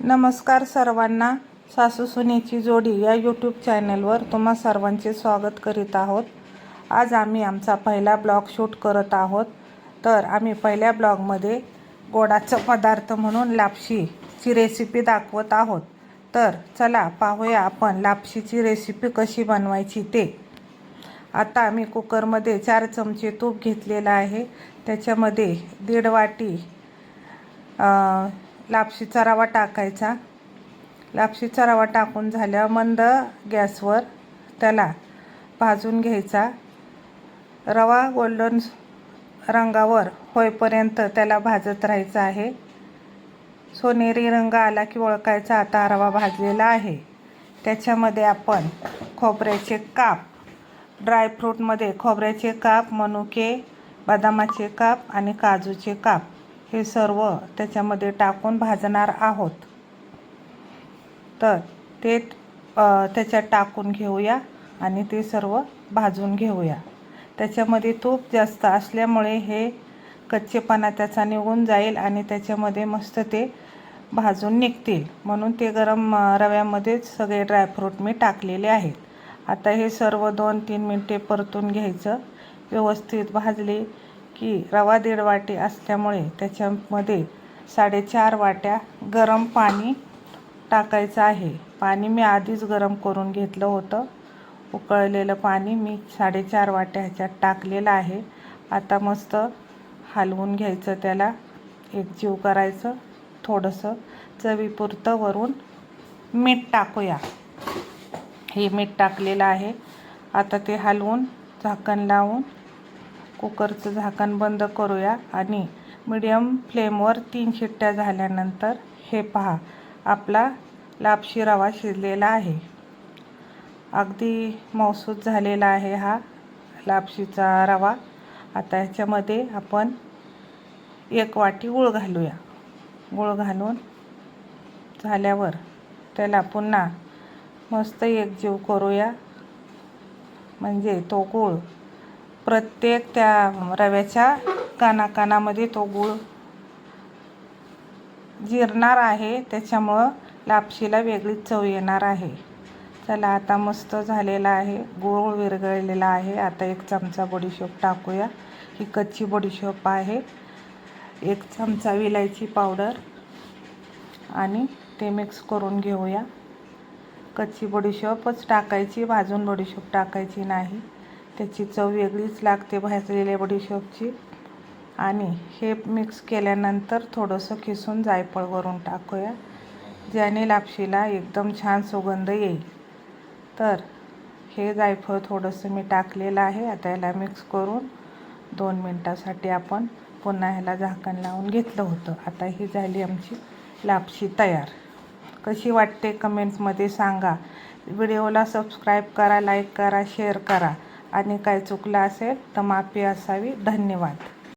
नमस्कार सर्वांना. सासू सुनेची जोडी या यूट्यूब चॅनलवर तुम्हा सर्वांचे स्वागत करीत आहोत. आज आम्ही आमचा पहिला ब्लॉग शूट करत आहोत. तर आम्ही पहिल्या ब्लॉगमध्ये गोडाचं पदार्थ म्हणून लापशीची रेसिपी दाखवत आहोत. तर चला पाहूया आपण लापशीची रेसिपी कशी बनवायची ते. आता आम्ही कुकरमध्ये चार चमचे तूप घेतलेलं आहे. त्याच्यामध्ये दीड वाटी लापशीचा रवा टाकायचा. लापशीचा रवा टाकून झाल्यावर मंद गॅसवर त्याला भाजून घ्यायचा. रवा गोल्डन रंगावर होईपर्यंत त्याला भाजत राहायचं आहे. सोनेरी रंग आला की ओळखायचा आता रवा भाजलेला आहे. त्याच्यामध्ये आपण खोबऱ्याचे काप ड्रायफ्रूटमध्ये खोबऱ्याचे काप मनुके बदामाचे काप आणि काजूचे काप हे सर्व त्याच्यामध्ये टाकून भाजणार आहोत. तर ते त्याच्यात टाकून घेऊया आणि ते सर्व भाजून घेऊया. त्याच्यामध्ये तूप जास्त असल्यामुळे हे कच्चेपणा त्याचा निघून जाईल आणि त्याच्यामध्ये मस्त ते भाजून निघतील. म्हणून ते गरम रव्यामध्येच सगळे ड्रायफ्रूट मी टाकलेले आहेत. आता हे सर्व दोन तीन मिनटे परतून घ्यायचं. व्यवस्थित भाजले की रवा दीड वाटी असल्यामुळे त्याच्यामध्ये साडेचार वाट्या गरम पाणी टाकायचं आहे. पाणी मी आधीच गरम करून घेतलं होतं. उकळलेलं पाणी मी साडेचार वाट्या ह्याच्यात टाकलेलं आहे. आता मस्त हलवून घ्यायचं त्याला. एकजीव करायचं. थोडंसं चवीपुरतं वरून मीठ टाकूया. हे मीठ टाकलेलं आहे. आता ते हलवून झाकण लावून कुकरचं झाकण बंद करूया आणि मीडियम फ्लेमवर तीन शिट्ट्या झाल्यानंतर हे पहा आपला लापशी रवा शिजलेला आहे. अगदी मौसूद झालेला आहे हा लापशीचा रवा. आता ह्याच्यामध्ये आपण एक वाटी गूळ घालूया. गूळ घालून झाल्यावर त्याला पुन्हा मस्त एकजीव करूया. म्हणजे तो गूळ प्रत्येक त्या रव्याच्या कानाकानामध्ये तो गूळ जिरणार आहे. त्याच्यामुळं लापशीला वेगळीच चव येणार आहे. चला आता मस्त झालेला आहे. गूळ विरघळलेला आहे. आता एक चमचा बडीशोप टाकूया. ही कच्ची बडीशोप आहे. एक चमचा विलायची पावडर आणि ते मिक्स करून घेऊया. कच्ची बडीशोपच टाकायची. भाजून बडीशोप टाकायची नाही. त्याची चव वेगळीच लागते भाजलेल्या बडीशोपची आणि हे मिक्स केल्यानंतर थोडंसं खिसून जायफळ वरून टाकूया ज्याने लापशीला एकदम छान सुगंध येईल. तर हे जायफळ थोडंसं मी टाकलेलं आहे आता याला मिक्स करून दोन मिनटासाठी आपण पुन्हा ह्याला झाकण लावून घेतलं होतं. आता ही झाली आमची लापशी तयार. कशी वाटते कमेंट्समध्ये सांगा. व्हिडिओला सबस्क्राईब करा लाईक करा शेअर करा. आणि काय चुकलं असेल तर माफी असावी. धन्यवाद.